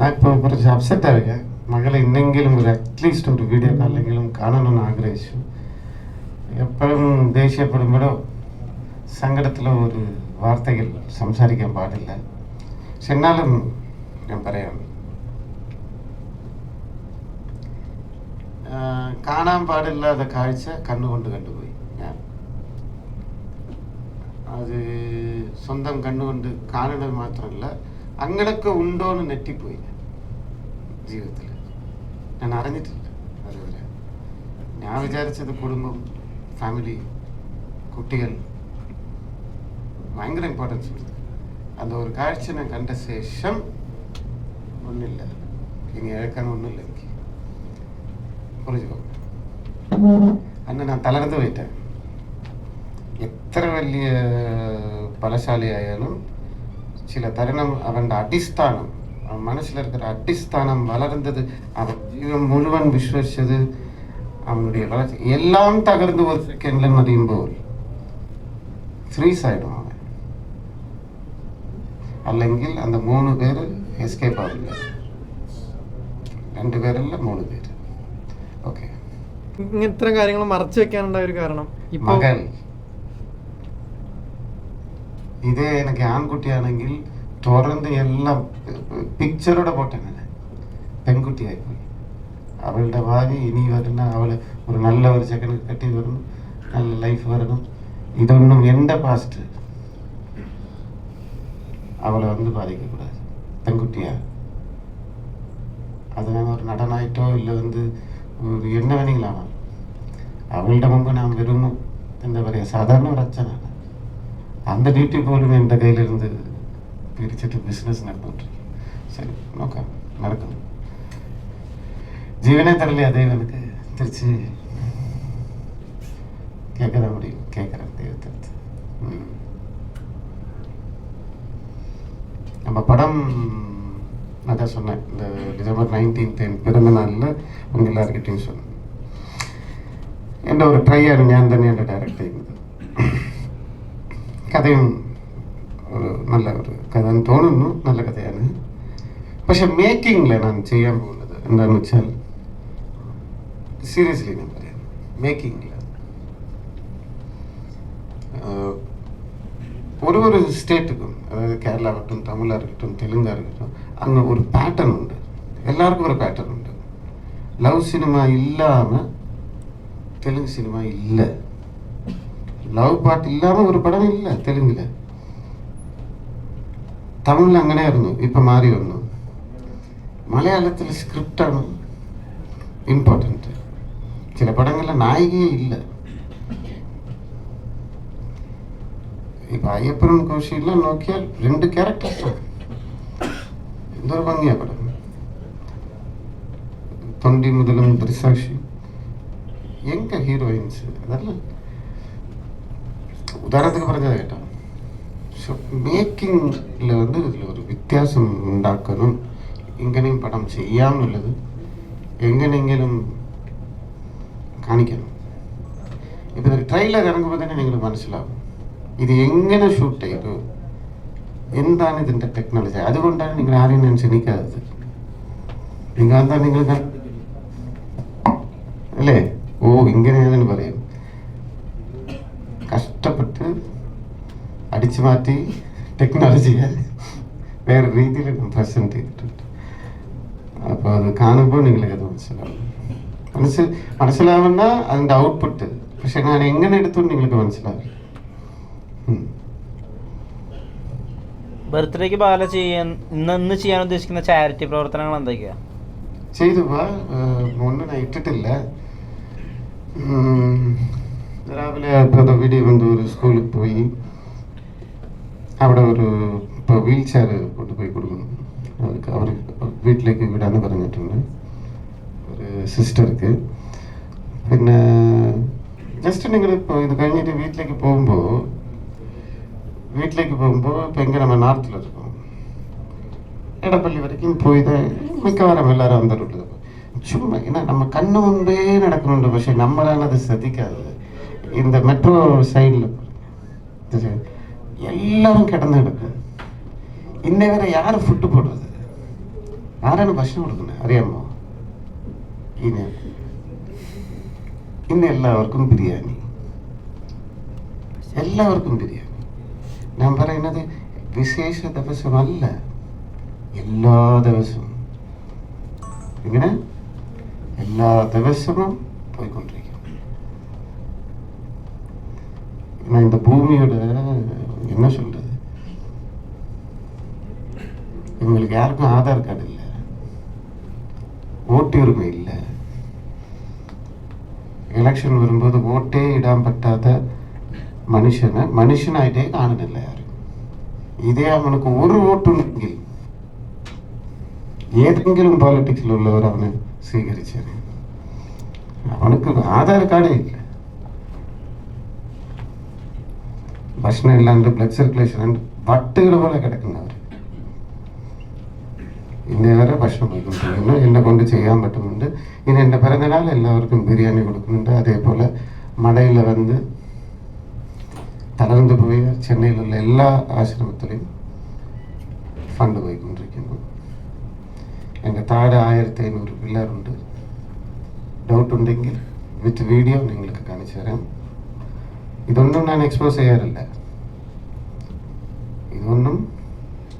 ഞാൻ ഇപ്പോൾ കുറച്ച് അപ്സെറ്റ് ആവുക മകളെ ഇന്നെങ്കിലും ഒരു അറ്റ്ലീസ്റ്റ് ഒരു വീഡിയോ കോളിലെങ്കിലും കാണണമെന്ന് ആഗ്രഹിച്ചു. എപ്പോഴും ദേഷ്യപ്പെടുമ്പോഴോ സങ്കടത്തിലോ ഒരു വാർത്തകൾ സംസാരിക്കാൻ പാടില്ല. പക്ഷെ എന്നാലും ഞാൻ പറയാം. ആ, കാണാൻ പാടില്ലാത്ത കാഴ്ച കണ്ണുകൊണ്ട് കണ്ടുപോയി ഞാൻ. അത് സ്വന്തം കണ്ണുകൊണ്ട് കാണുന്നത് മാത്രമല്ല അങ്ങനൊക്കെ ഉണ്ടോന്ന് നെറ്റിപ്പോയി ഞാൻ. ജീവിതത്തിൽ. ഞാൻ അറിഞ്ഞിട്ടില്ല അതുപോലെ ഞാൻ വിചാരിച്ചത് കുടുംബം ഫാമിലി കുട്ടികൾ. ഭയങ്കര ഇമ്പോർട്ടൻസ് കൊടുത്തു അത് ഒരു കാഴ്ച ഞാൻ കണ്ട ശേഷം ഒന്നില്ല ഇനി ഏൽക്കാൻ ഒന്നുമില്ല എനിക്ക്. കുറച്ച് അന്ന് ഞാൻ തളർന്നു പോയിട്ടാണ് എത്ര വലിയ ബലശാലിയായാലും ചില തരണം അവന്റെ അടിസ്ഥാനം മനസ്സിലിരിക്കുന്ന അടിസ്ഥാനം വളർന്നത് അവർ ജീവിതം മുഴുവൻ വിശ്വസിച്ചത് അവരുടെ വളർച്ച. എല്ലാം തകർന്നു വയ്ക്കണമെന്ന് അറിയുമ്പോൾ സൈഡ് അവൻ അല്ലെങ്കിൽ അന്ന് മൂന്ന് പേര് എസ്കേപ്പ് ആവില്ല രണ്ടു പേരല്ല മൂന്ന് പേര്. ഓക്കെ ഇങ്ങനത്തെ കാര്യങ്ങൾ മറച്ചു വെക്കാനുണ്ടായ ഒരു കാരണം. മകൻ ഇതേ എനിക്ക് ആൺകുട്ടിയാണെങ്കിൽ തുറന്ന് എല്ലാം പിക്ചറോടെ പോട്ടെ ഞാൻ പെൺകുട്ടിയായി പോയി അവളുടെ ഭാവി ഇനി വരുന്ന അവള് ഒരു നല്ല ഒരു ചെക്കൻ കെട്ടി വരണം നല്ല ലൈഫ് വരണം ഇതൊന്നും എൻ്റെ പാസ്റ്റ് അവളെ வந்து பாதிக்கக்கூடாது பெண்குட்டியா அது நான் ஒரு நடனாயிட்டோ இல்லை வந்து ഒരു என்ன വേണമെങ്കിലും ആവാം അവളുടെ മുമ്പ് ഞാൻ വെറും എന്താ പറയുക സാധാരണ ഒരു അച്ഛനാണ് அந்த ഡ്യൂട്ടി പോലും എൻ്റെ കയ്യിലിരുന്ന് പിരിച്ചിട്ട് ബിസിനസ് നടന്നുകൊണ്ടിരിക്കും ശരി നോക്കാം നടക്കുന്നു ജീവനെ തരല്ലേ അതേ എനിക്ക് തിരിച്ച് കേൾക്കാൻ முடியும் கேட்குறேன் தெய்வத்திற்கு ம். நம்ம படம் நான் தான் சொன்னேன் இந்த டிசம்பர் நைன்டீன்த் என் பிறந்த நாளில் உங்கள் எல்லாருக்கிட்டையும் சொன்னேன் എൻ്റെ ഒരു ട്രൈ ആണ് ഞാൻ തന്നെയാണ് ഡയറക്റ്റ് ചെയ്യുന്നത് കഥയും ഒരു നല്ല ഒരു കഥ തോന്നുന്നു. നല്ല കഥയാണ്. പക്ഷെ മേക്കിങ്ങിലെ ഞാൻ ചെയ്യാൻ പോകുന്നത്. എന്താണെന്ന് വെച്ചാൽ സീരിയസ്ലി ഞാൻ പറയാം. മേക്കിങ്ങിൽ ഓരോ സ്റ്റേറ്റുക്കും അതായത് കേരള ആകട്ടും തമിഴാകട്ടും തെലുങ്ക് ആകട്ടും അങ്ങ് ഒരു പാറ്റേൺ ഉണ്ട്. എല്ലാവർക്കും ഒരു പാറ്റേൺ ഉണ്ട്. ലവ് സിനിമ ഇല്ലാന്ന് തെലുങ്ക് സിനിമ ഇല്ല. ലവ് പാട്ട് ഇല്ലാന്ന് ഒരു പടം ഇല്ല തെലുങ്കിൽ. തമിഴിൽ അങ്ങനെയായിരുന്നു ഇപ്പം മാറി വന്നു. മലയാളത്തിൽ സ്ക്രിപ്റ്റാണ് ഇമ്പോർട്ടന്റ് ചില പടങ്ങളിലെ നായികയും ഇല്ല. ഇപ്പം അയ്യപ്പനും കോശിയെല്ലാം നോക്കിയാൽ രണ്ട് ക്യാരക്ടേഴ്സാണ് എന്തൊരു ഭംഗിയാ പടം. തൊണ്ടി മുതലും ദൃസാക്ഷി എങ്ക ഹീറോയിൻസ് അതല്ല. ഉദാഹരണത്തിന് പറഞ്ഞത് കേട്ടോ. ஸோ മേക്കിങ്ങിൽ வந்து ഇതിൽ ഒരു വ്യത്യാസം ഉണ്ടാക്കണം ഇങ്ങനെയും പടം ചെയ്യാമെന്നുള്ളത് എങ്ങനെയെങ്കിലും കാണിക്കണം ഇപ്പം ഒരു ട്രെയിലർ ഇറങ്ങുമ്പോൾ തന്നെ നിങ്ങൾ മനസ്സിലാവും ഇത് എങ്ങനെ ഷൂട്ട് ചെയ്തു എന്താണ് ഇതിൻ്റെ ടെക്നോളജി അതുകൊണ്ടാണ് നിങ്ങൾ ആരെയും ഞാൻ ക്ഷണിക്കാത്തത് നിങ്ങൾ എന്താ നിങ്ങൾ കണ്ട- അല്ലേ ഓ ഇങ്ങനെയാണെന്ന് പറയും അടിച്ചു മാറ്റി ടെക്നോളജിയെ വേറെ രീതിയിൽ പ്രസന്റ് ചെയ്തിട്ടുണ്ട് അപ്പോൾ അത് കാണുമ്പോൾ നിങ്ങൾക്കത് മനസ്സിലാവും. മനസ്സ് മനസ്സിലാവുന്ന അതിന്റെ ഔട്ട്പുട്ട് പക്ഷെ ഞാൻ എങ്ങനെ എടുത്തു നിങ്ങൾക്ക് മനസ്സിലാവില്ല. ബർത്ത്ഡേക്ക് ബാല ചെയ്യാൻ ഇന്ന് ഇന്ന് ചെയ്യാൻ ഉദ്ദേശിക്കുന്ന ചാരിറ്റി പ്രവർത്തനങ്ങൾ എന്തൊക്കെയാ? ചെയ്തു ഞാൻ ഇട്ടിട്ടില്ല. രാവിലെ വീഡിയോ വന്ന് ഒരു സ്കൂളിൽ പോയി. അവിടെ ഒരു ഇപ്പോൾ വീൽ ചെയർ കൊണ്ടുപോയി കൊടുക്കുന്നു അവർക്ക് അവർ വീട്ടിലേക്ക് വിടാന്ന് പറഞ്ഞിട്ടുണ്ട് ഒരു സിസ്റ്റർക്ക് പിന്നെ ജസ്റ്റ് നിങ്ങൾ ഇപ്പോൾ ഇത് കഴിഞ്ഞിട്ട് വീട്ടിലേക്ക് പോകുമ്പോൾ വീട്ടിലേക്ക് പോകുമ്പോൾ இப்போ எங்கே நம்ம நார்த்தில் இருக்கோம் எடப்பள்ளி வரைக்கும் போய் தான் மிக்கவாரம் எல்லாரும் வந்துடுறது சும்மா ஏன்னா நம்ம கண்ணு முன்பே நடக்கணுண்டு പക്ഷേ നമ്മളാണ് അത് ശ്രദ്ധിക്കാത്തത് இந்த மெட்ரோ சைடில் எல்லாரும் கிடந்து கிடக்கு இன்னை வரை யார் ஃபுட்டு போடுறது ആരാണ് ഭക്ഷണം കൊടുക്കുന്നത് അറിയാമോ ഇന്ന് ഇന്ന് എല്ലാവർക്കും ബിരിയാണി എല്ലാവർക്കും ബിരിയാണി ഞാൻ പറയുന്നത് വിശേഷ ദിവസമല്ല എല്ലാ ദിവസവും ഇങ്ങനെ എല്ലാ ദിവസവും പോയിക്കൊണ്ടിരിക്കും நான் இந்த பூமியோட என்ன சொல்றது? இவங்களுக்கு யாருக்கும் ஆதார் கார்டு இல்லை. ஓட்டு உரிமை இல்லை. எலெக்ஷன் வரும்போது ஓட்டே இடம் பட்டாத மனுஷனை மனுஷனாயிட்டே காணதில்லை யாரும். இதே அவனுக்கு ஒரு ஓட்டு ஏதெங்கிலும் பாலிட்டிக்ஸில் உள்ளவர் அவனை സ്വീകരിച്ചത് அவனுக்கு ஆதார் കാർഡേ ഇല്ല ഭക്ഷണം ഇല്ലാണ്ട് ബ്ലഡ് സർക്കുലേഷൻ ഉണ്ട് വട്ടുകൾ പോലെ കിടക്കുന്നവർ ഇന്നേ വരെ ഭക്ഷണം പോയിക്കൊണ്ടിരിക്കുന്നു എന്നെ കൊണ്ട് ചെയ്യാൻ പറ്റുന്നുണ്ട് ഇനി എന്റെ പിറന്നാൾ എല്ലാവർക്കും ബിരിയാണി കൊടുക്കുന്നുണ്ട് അതേപോലെ മടയിൽ വന്ന് തളർന്നു പോയ ചെന്നൈയിലുള്ള എല്ലാ ആശ്രമത്തിലും ഫണ്ട് പോയിക്കൊണ്ടിരിക്കുന്നു എന്റെ താഴെ ആയിരത്തി അഞ്ഞൂറ് പിള്ളേരുണ്ട് ഡൗട്ട് ഉണ്ടെങ്കിൽ വിത്ത് വീഡിയോ നിങ്ങൾക്ക് കാണിച്ചു തരാം ഇതൊന്നും ഞാൻ എക്സ്പോസ് ചെയ്യാറില്ല. ഇതൊന്നും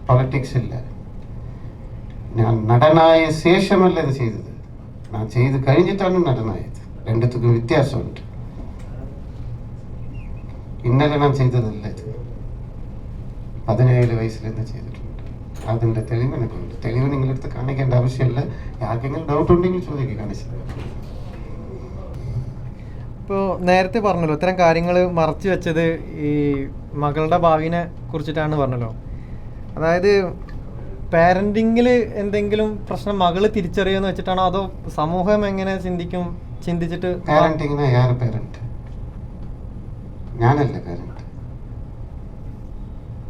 പൊളിറ്റിക്സ് ഇല്ല. ഞാൻ നടനായ ശേഷമല്ല ഇത് ചെയ്തത്. ഞാൻ ചെയ്ത് കഴിഞ്ഞിട്ടാണ് നടനായത്. രണ്ടത്തും വ്യത്യാസമുണ്ട്. ഇന്നലെ ഞാൻ ചെയ്തതല്ല ഇത്. പതിനേഴ് വയസ്സിൽ ഇത് ചെയ്തിട്ടുണ്ട്. അതിന്റെ തെളിവ് എനിക്കുണ്ട് തെളിവ് നിങ്ങളെടുത്ത് കാണിക്കേണ്ട ആവശ്യമില്ല. ആർക്കെങ്കിലും ഡൗട്ട് ഉണ്ടെങ്കിൽ ചോദിക്കുക കാണിച്ചത് ഇപ്പോൾ നേരത്തെ പറഞ്ഞല്ലോ ഇത്തരം കാര്യങ്ങൾ മറച്ചു വെച്ചത് ഈ മകളുടെ ഭാവിനെ കുറിച്ചിട്ടാണ് പറഞ്ഞല്ലോ അതായത് പാരൻറ്റിങ്ങിൽ എന്തെങ്കിലും പ്രശ്നം മകള് തിരിച്ചറിയുമെന്ന് വെച്ചിട്ടാണോ അതോ സമൂഹം എങ്ങനെ ചിന്തിക്കും ചിന്തിച്ചിട്ട് பேரண்டிங்னா யார் பேரண்ட் ஞானல்ல பேரண்ட்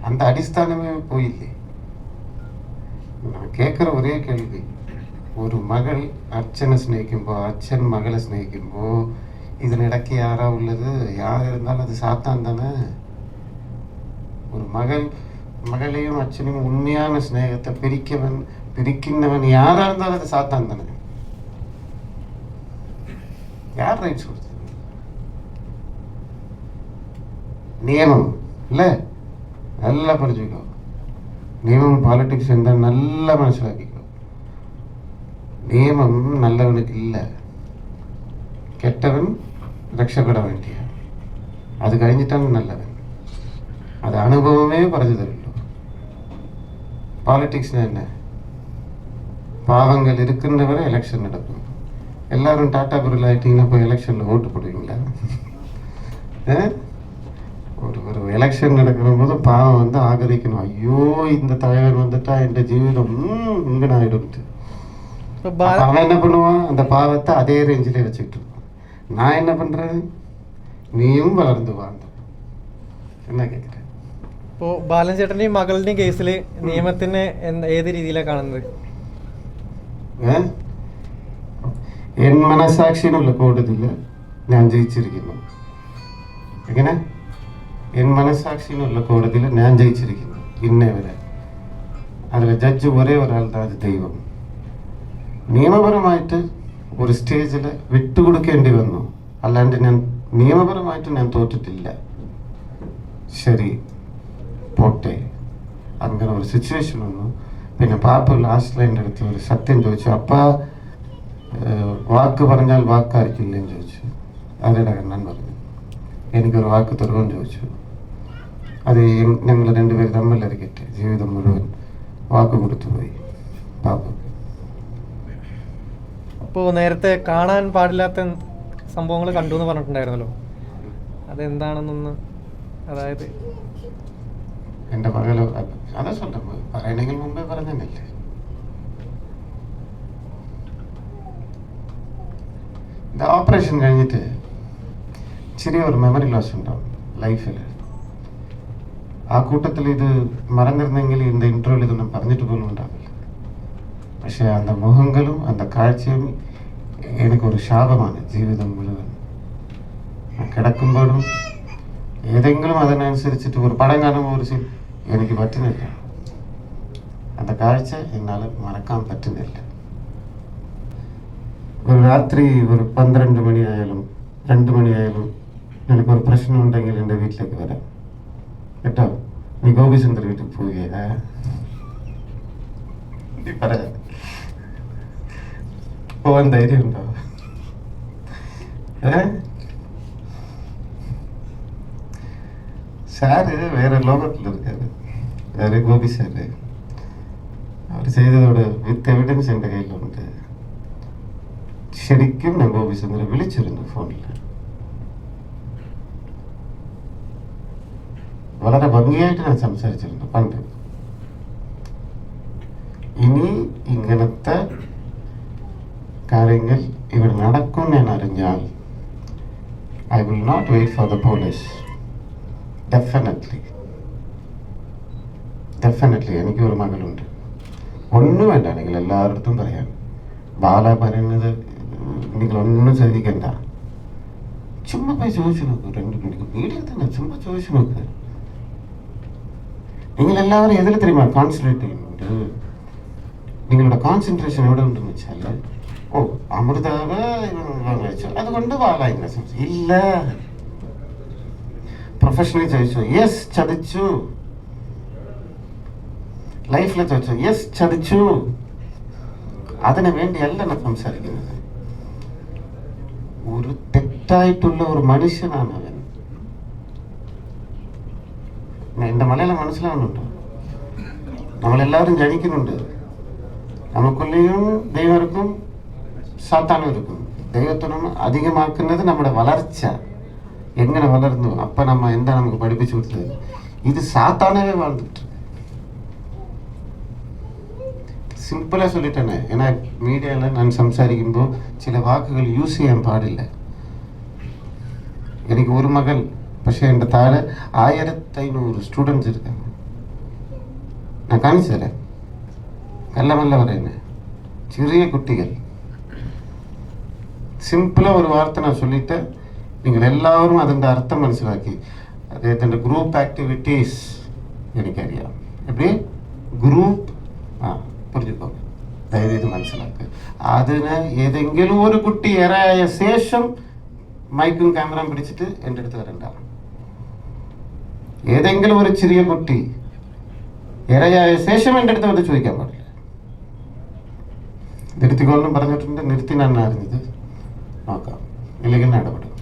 அந்த அடிஸ்தானமே போயில்லை நான் கேட்குற ஒரே கேள்வி ഒരു മകൾ അച്ഛനെ സ്നേഹിക്കുമ്പോൾ അച്ഛൻ മകളെ இதில் இதனிடக்கு யாரா உள்ளது? யார் இருந்தாலும் அது சாத்தான் தானே? ஒரு மகள் மகளையும் அச்சனையும் உண்மையான சிநேகத்தை பிரிக்கவன் பிரிக்கின்றவன் யாராக இருந்தாலும் அது சாத்தான் தானே. யார் ரைட்ஸ் கொடுத்தது நியமம் இல்லை? நல்லா படிச்சுக்கோ நியமம் பாலிட்டிக்ஸ் என்றால் நல்லா மனசில் நியமம் நல்லவனுக்கு இல்லை. കെട്ടവൻ രക്ഷപ്പെടാൻ വേണ്ടിയ അത് കഴിഞ്ഞിട്ടാണ് നല്ലവൻ അത് അനുഭവമേ പറഞ്ഞു തരുള്ളൂ பாலிட்டிக்ஸ்னா என்ன பாவங்கள் இருக்கின்றவரை எலெக்ஷன் நடக்கும் எல்லாரும் டாட்டா பொருள் ஆயிட்டீங்கன்னா போய் எலெக்ஷனில் ஓட்டு போடுவீங்களா ஆ? ஒரு ஒரு எலெக்ஷன் நடக்கிற போது பாவம் வந்து ஆகரிக்கணும் ஐயோ இந்த தலைவர் வந்துட்டா என் ஜீவிதம் இங்கன ஆயிடும்ட்டு ഇപ്പൊ அப்ப ബാല அவன் என்ன பண்ணுவான் அந்த பாவத்தை அதே ரேஞ்சிலே வச்சுக்கிட்டு இருப்பான் நான் என்ன பண்றேன் நீயும் வளர்ந்து வாழ்ந்த என்ன கேட்குறேன் ഇപ്പോൾ ബാലൻ ചേട്ടൻ്റെയും മകളുടെയും കേസിൽ നിയമത്തിനെ എന്ത് ഏത് രീതിയിലാണ് കാണുന്നത് ഏ? എൻ മനസാക്ഷിനുള്ള കോടതിയിൽ ഞാൻ ജയിച്ചിരിക്കുന്നു എങ്ങനെ എൻ മനസാക്ഷിനുള്ള കോടതിയിൽ ഞാൻ ജയിച്ചിരിക്കുന്നു ഇന്നേ വരെ അതിൽ ജഡ്ജ് ഒരേ ഒരാൾ അത് ദൈവം നിയമപരമായിട്ട് ഒരു സ്റ്റേജിൽ വിട്ടുകൊടുക്കേണ്ടി വന്നു. അല്ലാണ്ട് ഞാൻ നിയമപരമായിട്ട് ഞാൻ തോറ്റിട്ടില്ല. ശരി പോട്ടെ. അങ്ങനെ ഒരു സിറ്റുവേഷൻ വന്നു. പിന്നെ പാപ്പ ലാസ്റ്റ് ലൈന്റെ അടുത്ത് ഒരു സത്യം ചോദിച്ചു. അപ്പ വാക്ക് പറഞ്ഞാൽ വാക്കായിരിക്കില്ലെന്ന് ചോദിച്ചു. അവരുടെ കണ്ണൻ പറഞ്ഞു. എനിക്കൊരു വാക്ക് തരുമെന്ന് ചോദിച്ചു. അത് ഞങ്ങൾ രണ്ടുപേർ തമ്മിലരിക്കട്ടെ. ജീവിതം മുഴുവൻ വാക്ക് കൊടുത്തു പോയി പാപ്പക്ക് ഇപ്പോൾ നേരത്തെ കാണാൻ പാടില്ലാത്ത സംഭവങ്ങൾ കണ്ടു എന്ന് പറഞ്ഞിട്ടുണ്ടായിരുന്നല്ലോ. അതെന്താണെന്നൊന്ന് അതായത് എന്റെ പകലോ അതാ സ്വന്തം പറയണെങ്കിൽ മുമ്പേ പറഞ്ഞല്ലേ ഇത് ഓപ്പറേഷൻ കഴിഞ്ഞിട്ട് ചെറിയ ഒരു മെമ്മറി ലോസ് ഉണ്ടാവും ലൈഫിൽ ആ കൂട്ടത്തിൽ ഇത് മറന്നിരുന്നെങ്കിൽ ഇന്ന് ഇന്റർവ്യൂവിൽ ഇതൊന്നും പറഞ്ഞിട്ട് പോലും ഉണ്ടാവില്ല. പക്ഷേ அந்த മുഖങ്ങളും அந்த കാഴ്ചയും എനിക്കൊരു ശാപമാണ് ജീവിതം മുഴുവൻ ഞാൻ കിടക്കുമ്പോഴും ഏതെങ്കിലും അതിനനുസരിച്ചിട്ട് ഒരു പടം കാണുമ്പോൾ ഒരു സീൻ എനിക്ക് പറ്റുന്നില്ല அந்த കാഴ്ച എന്നാൽ മറക്കാൻ പറ്റുന്നില്ല ഒരു രാത്രി ഒരു പന്ത്രണ്ട് മണിയായാലും രണ്ട് മണിയായാലും നിനക്കൊരു പ്രശ്നം ഉണ്ടെങ്കിൽ എൻ്റെ വീട്ടിലേക്ക് വരാം കേട്ടോ നീ ഗോപിചന്ദ്ര വീട്ടിൽ പോവുകയാ പറയാൻ പോവാൻ ധൈര്യം ഉണ്ടോ? സാറ് വേറെ ലോകത്തിലിരിക്കാറ് വേറെ ഗോപി സാറ്. അവർ ചെയ്തതോട് വിത്ത് എവിഡൻസ് എന്റെ കയ്യിലുണ്ട്. ശരിക്കും ഞാൻ ഗോപി സാറിനെ വിളിച്ചിരുന്നു ഫോണിൽ. വളരെ ഭംഗിയായിട്ട് ഞാൻ സംസാരിച്ചിരുന്നു പണ്ട്. ഇങ്ങനത്തെ കാര്യങ്ങൾ ഇവിടെ നടക്കും ഞാൻ അറിഞ്ഞാൽ I will not wait for the police definitely definitely എനിക്ക് ഒരു മകളുണ്ട്. ഒന്നും വേണ്ട. നിങ്ങൾ എല്ലാവരുടെ പറയാൻ ബാല പറയുന്നത് നിങ്ങളൊന്നും ചോദിക്കണ്ട ചുമ്മാ പോയി ചോദിച്ചു നോക്കൂ. രണ്ടു മണിക്ക് വീട്ടിൽ തന്നെ ചുമ്മാ ചോദിച്ചു നോക്കുക നിങ്ങൾ എല്ലാവരും എതിൽ തരുമാ കോൺസെൻട്രേറ്റ് ചെയ്യുന്നുണ്ട്? നിങ്ങളുടെ കോൺസെൻട്രേഷൻ എവിടെ ഉണ്ടെന്ന് വെച്ചാൽ ഓ അമൃതാവ് ചോദിച്ചു അതുകൊണ്ട് സംസാരിച്ചു. ഇല്ല. പ്രൊഫഷണലി ചോദിച്ചു യെസ് ചതിച്ചു. ലൈഫിൽ ചോദിച്ചു യെസ് ചതിച്ചു. അതിനു വേണ്ടിയല്ല ഞാൻ സംസാരിക്കുന്നത്. ഒരു തെറ്റായിട്ടുള്ള ഒരു മനുഷ്യനാണ് അവൻ. എന്റെ മലയാളം മനസ്സിലാവുന്നുണ്ടോ? നമ്മളെല്ലാവരും ജനിക്കുന്നുണ്ട്. நமக்குள்ளேயும் தெய்வம் இருக்கும் சாத்தானும் இருக்கும். தெய்வத்துணம் அதிகமாக்குனது நம்மளோட வளர்ச்சி. எங்கே வளர்ந்தோம் அப்போ நம்ம எந்த நமக்கு படிப்பிச்சு கொடுத்தது இது சாத்தானவே வாழ்ந்துட்டு சிம்பிளாக சொல்லிட்டேனே. ஏன்னா மீடியாவில் நான் சம்சாரிக்கும்போது சில வாக்குகள் யூஸ் செய்ய பாடில்லை. எனக்கு ஒரு மகள் பஷே என்ற தாழ ஆயிரத்தி ஐநூறு ஸ்டூடெண்ட்ஸ் இருக்காங்க. நான் காமிச்சிடுறேன் നല്ലമല്ല പറയുന്നത് ചെറിയ കുട്ടികൾ. സിംപിളാ ഒരു വാർത്ത ഞാൻ ചൊല്ലിട്ട് നിങ്ങൾ എല്ലാവരും അതിന്റെ അർത്ഥം മനസ്സിലാക്കി. അദ്ദേഹത്തിന്റെ ഗ്രൂപ്പ് ആക്ടിവിറ്റീസ് എനിക്കറിയാം. എപ്പി ഗ്രൂപ്പ് ആ പുറിഞ്ഞിക്കോ ദയവേത് മനസ്സിലാക്കുക അതിന് ഏതെങ്കിലും ഒരു കുട്ടി ഏറായ ശേഷം മൈക്കും ക്യാമറയും പിടിച്ചിട്ട് എന്റെ അടുത്ത് വരണ്ട. ഏതെങ്കിലും ഒരു ചെറിയ കുട്ടി ഇരയായ ശേഷം എന്റെ അടുത്ത് വന്ന് ചോദിക്കാൻ പാടില്ല നിർത്തിക്കോളെന്നും പറഞ്ഞിട്ടുണ്ട് നിർത്തി ഞാൻ അറിഞ്ഞത് നോക്കാം. ഇല്ലെങ്കിൽ ഇടപെടും.